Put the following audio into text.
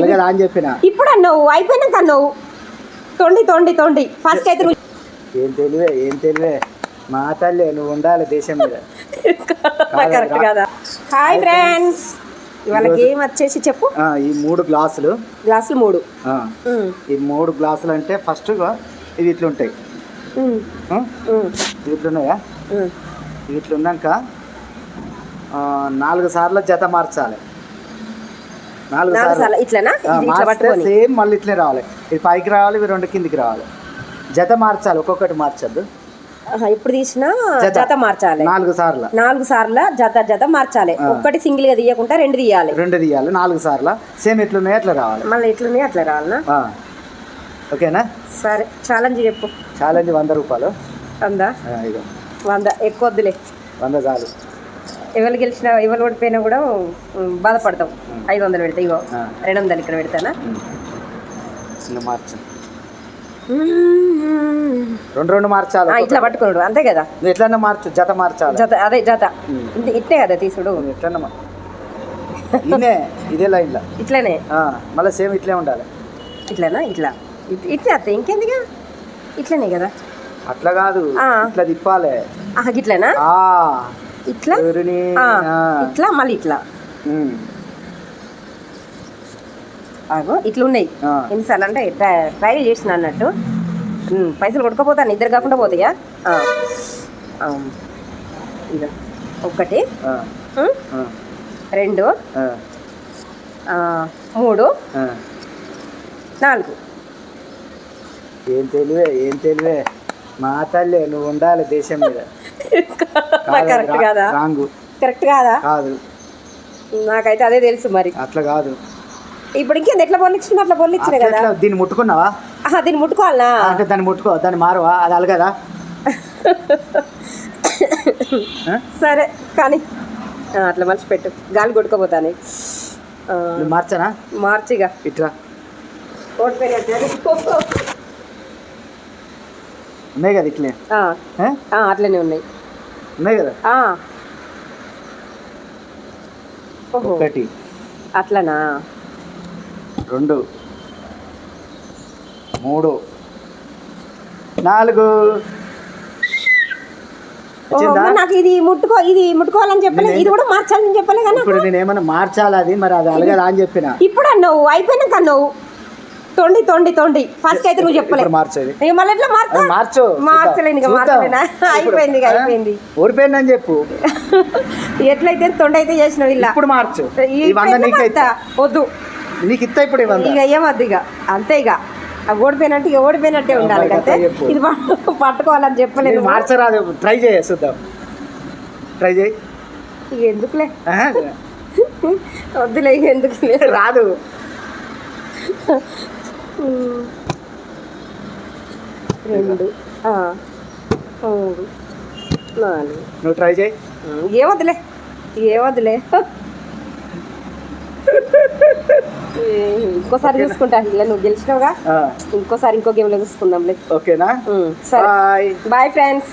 అలగదా అని చెప్పిన. ఇప్పుడు అన్నావు అయిపోయినాక అన్నావు తొండి తొండి తొండి. ఫస్ట్ అయితే ఏం తెలివే ఏం తెలివే. మా తల్లి నువ్వు ఉండాలి దేశం మీద. కరెక్ట్ కదా? హాయ్ ఫ్రెండ్స్ ఇవాళ గేమ్ వచ్చేసి చెప్పు. ఈ మూడు గ్లాసులు. గ్లాసులు మూడు. ఈ మూడు గ్లాసులు అంటే ఫస్ట్ ఇవి ఇట్లుంటాయి. ఇవి ఇట్లున్నాయా. ఇవి ఇట్లున్నాక నాలుగు సార్లు జత మార్చాలి. నాలుగు సార్లు. ఇట్లనా? సేమ్ మళ్ళీ ఇట్లే రావాలి. ఇది పైకి రావాలి ఇవి రెండు కిందికి రావాలి. జత మార్చాలి ఒక్కొక్కటి మార్చద్దు. ఆహా, ఇప్పుడు తీసిన జత. మార్చాలి. నాలుగు సార్లు. నాలుగు సార్లు జత జత మార్చాలి. ఒక్కటి సింగిల్గా తీయకుండా రెండు తీయాలి. రెండు తీయాలి నాలుగు సార్లు. సేమ్ ఎట్లున్నాయో అట్లా రావాలి. మళ్ళీ ఎట్లున్నాయి అట్లా రావాలనా. ఓకేనా? సరే ఛాలెంజ్ చెప్పు. ఛాలెంజ్ వంద రూపాయలు. వందా? వంద. ఎక్కువ వద్దులే వంద చాలు. ఎవరు గెలిచినా ఎవరు ఓడిపోయినా కూడా బాధపడతాం. ఐదు వందలు పెడతా ఇగో. రెండు వందలు ఇక్కడ పెడతానా? మార్చు. రెండు రెండు మార్చాలి. ఇట్లా పట్టుకున్నాడు. అంతే కదా? ఎట్లన్నా మార్చు. జత మార్చాలి. జత అదే జత. ఇట్లే కదా తీసుడు? ఎట్లన్నా ఇదే ఇదే లైన్లో. ఇట్లనే? మళ్ళీ సేమ్ ఇట్లే ఉండాలి. ఇట్లనా? ఇట్లా. ఇట్- ఇట్లే అత్త ఇంకెందుగా ఇట్లనే కదా? అట్లా కాదు. ఇట్లా తిప్పాలి. ఇట్లనా ఆ. ఇట్లా. ఇట్లా మళ్ళీ ఇట్లా. ఆగో ఇట్లా ఉన్నాయి. ఎన్నిసార్లు అంటే ట్రై- ట్రయల్ చేసిన అన్నట్టు. పైసలు కొట్టుకోపోతాను ఇద్దరు కాకుండా పోతాయా. ఇదో ఒకటి. రెండు. మూడు. నాలుగు. ఏం తెలివే ఏం తెలివే. మా తల్లి నువ్వు ఉండాలి దేశం మీద. కరెక్ట్ కాదా? రాంగు. కరెక్ట్ కాదా? కాదు. నాకైతే అదే తెలుసు మరి. అట్లా కాదు. ఇప్పుడు ఇంకేంది? ఎట్లా పొల్లిచ్చిన అట్లా పొల్లిచ్చిన అట్లా కదా? దీన్ని ముట్టుకున్నావా? దీన్ని ముట్టుకోవాలనా? ఆ, అంటే దాన్ని ముట్టుకో. దాన్ని మారవా? అది అలగదా? సరే కానీ అట్లా మలిచి పెట్టు గాలి కొట్టుకోపోతాను. నువ్వు మార్చనా? మార్చిగా. ఇట్రా. ఉన్నాయి కదా ఇట్లే. అట్లనే ఉన్నాయి. ఉన్నాయి కదా? ఒకటి. అట్లనా? రెండు. మూడు. నాలుగు. నాకు ఇది ముట్టుకో ఇది ముట్టుకోవాలని చెప్పలే ఇది కూడా మార్చాలని చెప్పలే కదా ఇప్పుడు నేను ఏమన్నా మార్చాలి అది? మరి అది అలగదా అని చెప్పిన. ఇప్పుడు అన్నావు అయిపోయినాక అన్నావు. తొండి తొండి తొండి. ఫస్ట్ అయితే నువ్వు చెప్పలే. ఇప్పుడు మార్చేది. ఇక మళ్ళీ ఎట్లా మార్చా మార్చు మార్చలేను ఇక. మార్చలేనా అయిపోయింది ఇక? అయిపోయింది. ఓడిపోయిందని చెప్పు. ఎట్లయితే తొండి అయితే చేసినావు ఇలా? ఇప్పుడు మార్చు. వద్దు. నీకు ఇస్తా ఇప్పుడు ఇక ఏమద్దు ఇక. అంతే ఇక. ఆ ఓడిపోయినట్టు ఇక ఓడిపోయినట్టే ఉండాలి అంతే. ఇది పట్టు- పట్టుకోవాలని చెప్పలేదు మార్చరాదు. ట్రై చేయ చూద్దాం. ట్రై చేయి. ఇక ఎందుకులే? వద్దులే ఇక ఎందుకులే? రాదు. రెండు. మూడు. నాలుగు. నువ్వు ట్రై చేయి. ఏమొద్దులే ఏమొద్దులే ఇంకోసారి చూసుకుంటా. ఇలా నువ్వు గెలిచినావుగా. ఇంకోసారి ఇంకో గేమ్లో చూసుకుందాంలే. ఓకేనా? సరే. Bye bye friends